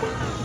Woo!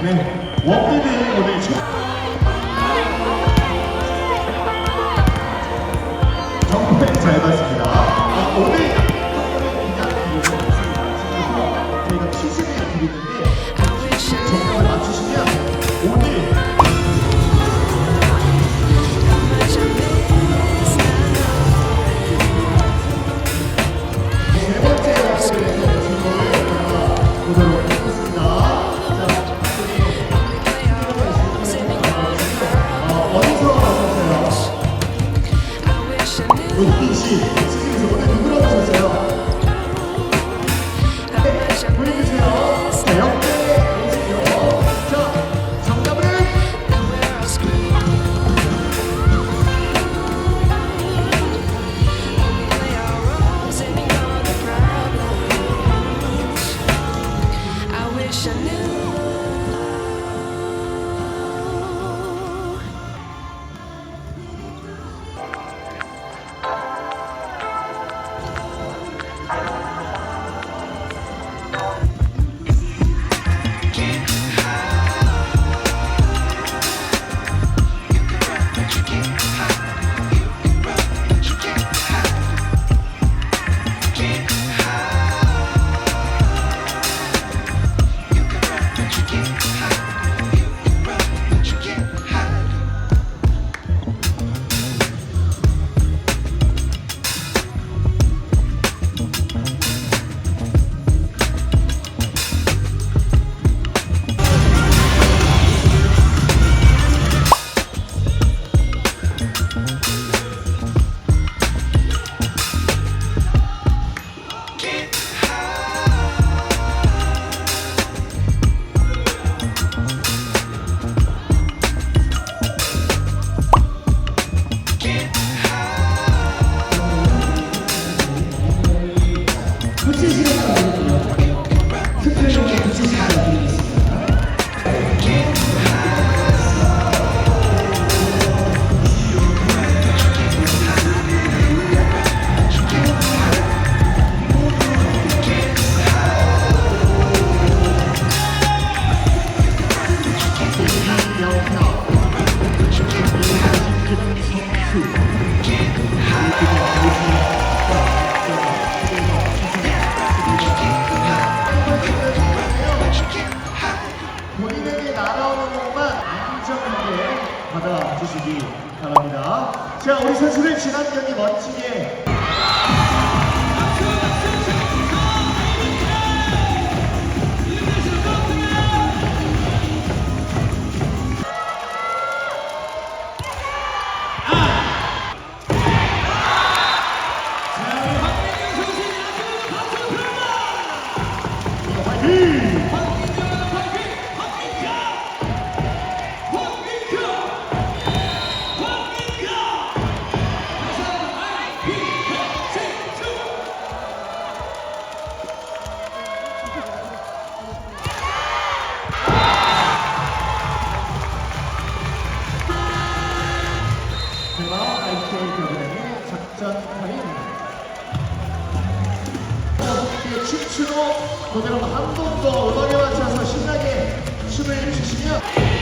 네, 원빈이 오늘 주... 정말 잘 봤습니다. 어, 오늘 자, 우리 선수들 지난 경기 멋지게 춤추로 그대로 한번 더 음악에 맞춰서 신나게 춤을 추시면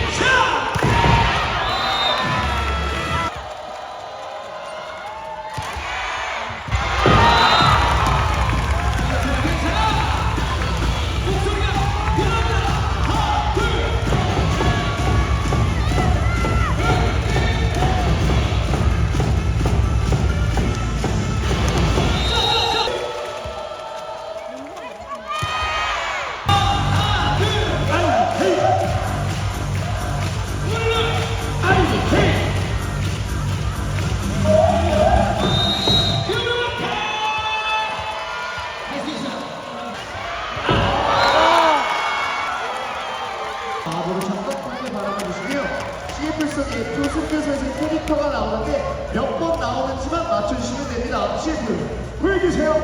됩니다. CF 보여 주세요.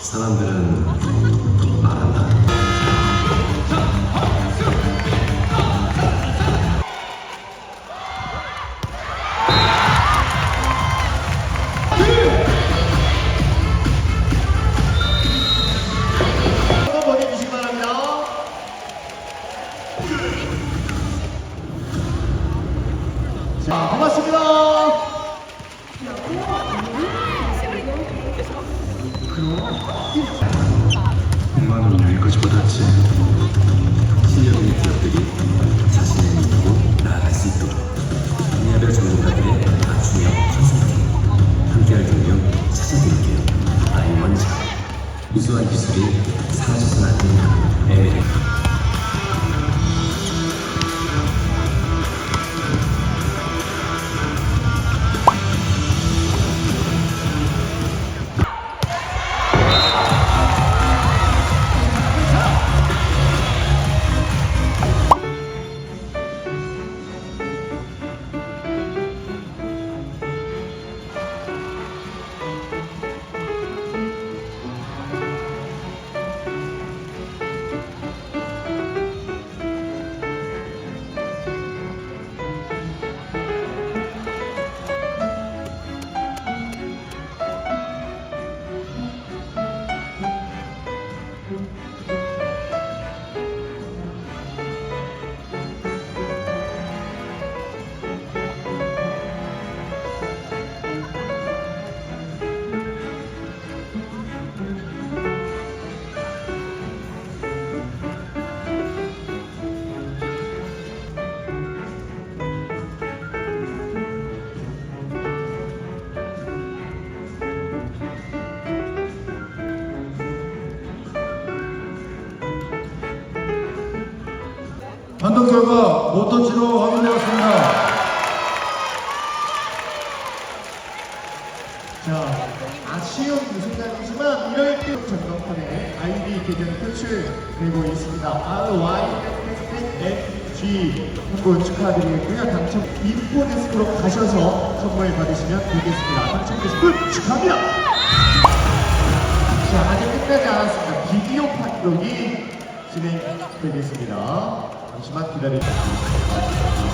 사람들은 말한다. 자, 반갑습니다. 100만 원을 낼 것보다 지 실력 있는 기업들이 자신을 믿고 나아갈 수 있도록 분야별 전문가들의 맞춤형 컨설팅 함께할 동료 찾아드릴게요. 아이원자 우수한 기술이 사라져선 안 된다. 판독 모터치로 확인되었습니다. 자, 아쉬운 이 순간이지만 때 전광판에 아이디 계정이 표출되고 있습니다. RYFG 한번 축하드리겠고요. 당첨 인포데스크로 가셔서 선물 받으시면 되겠습니다. 당첨되신 분 축하합니다. 자, 아직 끝나지 않았습니다. 비디오 판독이 진행되겠습니다. 잠시만 기다려 주세요.